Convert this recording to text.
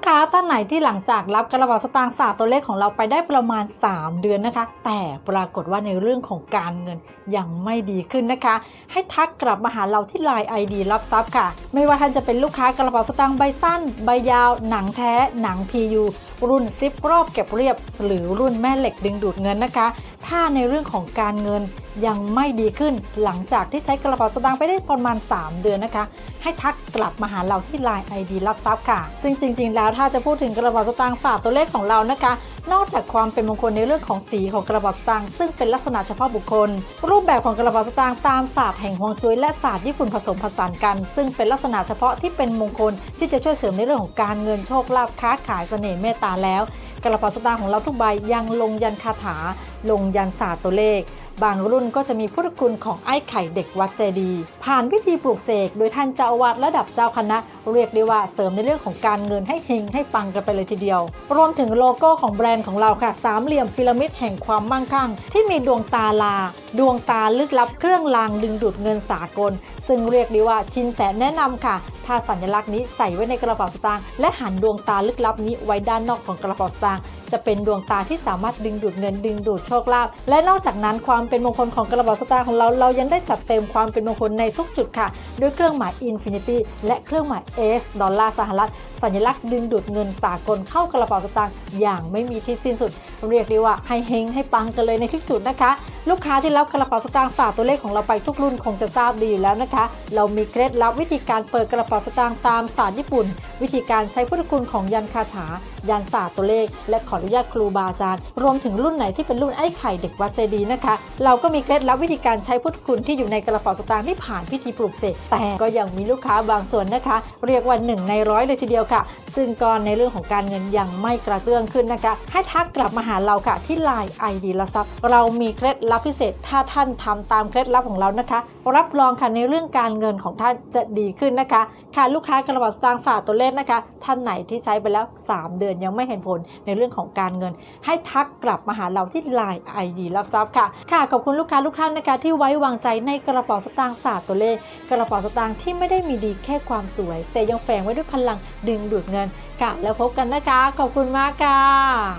กค้าท่านไหนที่หลังจากรับกระเป๋าสตางค์ศาสตร์ตัวเลขของเราไปได้ประมาณ 3 เดือนนะคะ แต่ปรากฏว่าในเรื่องของการเงินยังไม่ดีขึ้นนะคะ ให้ทักกลับมาหาเราที่ Line ID รับทรัพย์ค่ะ ไม่ว่าท่านจะเป็นลูกค้ากระเป๋าสตางค์ใบสั้น ใบยาว หนังแท้ หนัง PU รุ่นซิปรอบเก็บเรียบ หรือรุ่นแม่เหล็กดึงดูดเงินนะคะ ถ้าในเรื่องของการเงิน ยังไม่ดีขึ้นหลังจากที่ใช้กระเป๋าสตางค์ไปได้ประมาณ 3 เดือนนะคะ ให้ทักกลับมาหาเราที่ Line ID รับทรัพย์ค่ะ ซึ่งจริง ๆ แล้วถ้าจะพูดถึงกระเป๋าสตางค์ศาสตร์ตัวเลขของเรานะคะ นอกจากความเป็นมงคลในเรื่องของสีของกระเป๋าสตางค์ซึ่งเป็นลักษณะเฉพาะบุคคล รูปแบบของกระเป๋าสตางค์ตามศาสตร์แห่งฮวงจุ้ยและศาสตร์ญี่ปุ่นผสมผสานกัน ซึ่งเป็นลักษณะเฉพาะที่เป็นมงคลที่จะช่วยเสริมในเรื่องของการเงินโชคลาภค้าขายเสน่ห์เมตตาแล้ว กระเป๋าสตางค์ของเราทุกใบยังลงยันคาถา ลงยันศาสตร์ตัวเลข บางรุ่นก็จะมีพุทธคุณของไอ้ไข่เด็กวัดใจดี ผ่านพิธีปลูกเสกโดยท่านเจ้าอาวาสระดับเจ้าคณะ เรียกได้ว่าเสริมในเรื่องของการเงินให้เฮงให้ปังกันไปเลยทีเดียว รวมถึงโลโก้ของแบรนด์ของเราค่ะ สามเหลี่ยมพีระมิดแห่งความมั่งคั่ง ที่มีดวงตาลา ดวงตาลึกลับเครื่องรางดึงดูดเงินสากล ซึ่งเรียกได้ว่าชินแสนแนะนำค่ะถ้าสัญลักษณ์นี้ใส่ไว้ในกระเป๋าสตางค์และหันดวงตาลึกลับนี้ไว้ด้านนอกของกระเป๋าสตางค์ จะเป็นดวงตาที่สามารถดึงดูดเงินดึงดูดโชคลาภและนอกจากนั้นความเป็นมงคลของกระเป๋าสตางค์ของเราเรายังได้จัดเต็มความเป็นมงคลในทุกจุดค่ะ ด้วยเครื่องหมาย Infinity และเครื่องหมาย S ดอลลาร์สหรัฐสัญลักษณ์ดึงดูดเงินสากลเข้ากระเป๋าสตางค์อย่างไม่มีที่สิ้นสุด เรียกได้ว่าให้เฮงให้ปังกันเลยในทุกจุดนะคะ ลูกค้าที่รับกระเป๋าสตางค์ฝากตัวเลขของเราไปทุกรุ่นคงจะทราบดีอยู่แล้วนะคะ เรามีเคล็ดลับวิธีการเปิดกระเป๋าสตางค์ตามศาสตร์ญี่ปุ่น วิธีการใช้พุทธคุณของยันคาถายันศาสตร์ตัวเลข และขออนุญาตครูบาอาจารย์รวมถึงรุ่นไหนที่เป็นรุ่นไอ้ไข่เด็กวัดใจดีนะคะ เราก็มีเคล็ดลับวิธีการใช้พุทธคุณที่อยู่ในกระเป๋าสตางค์ที่ผ่านพิธีปลูกเสกแต่ก็ยังมีลูกค้าบางส่วนนะคะ เรียกว่าหนึ่งในร้อยเลยทีเดียวค่ะ ซึ่งก็ในเรื่องของการเงินยังไม่กระเตื้องขึ้นนะคะ ให้ทักกลับมาหาเราค่ะที่ Line ID ละซับเรามีเคล็ดลับพิเศษถ้าท่านทำตามเคล็ดลับของเรานะคะ รับรองค่ะในเรื่องการเงินของท่านจะดีขึ้นนะคะ ค่ะลูกค้ากระเป๋าสตางค์ศาสตร์ตัวเลขนะคะ ท่านไหนที่ใช้ไปแล้ว 3 เดือนยังไม่เห็นผลในเรื่องของการเงิน ให้ทักกลับมาหาเราที่ Line ID รับทรัพย์ค่ะ ค่ะขอบคุณลูกค้าทุกท่านนะคะที่ไว้วางใจในกระเป๋าสตางค์ศาสตร์ตัวเลข กระเป๋าสตางค์ที่ไม่ได้มีดีแค่ความสวย แต่ยังแฝงไว้ด้วยพลังดึงดูดเงินค่ะแล้วพบกันนะคะ ขอบคุณมากค่ะ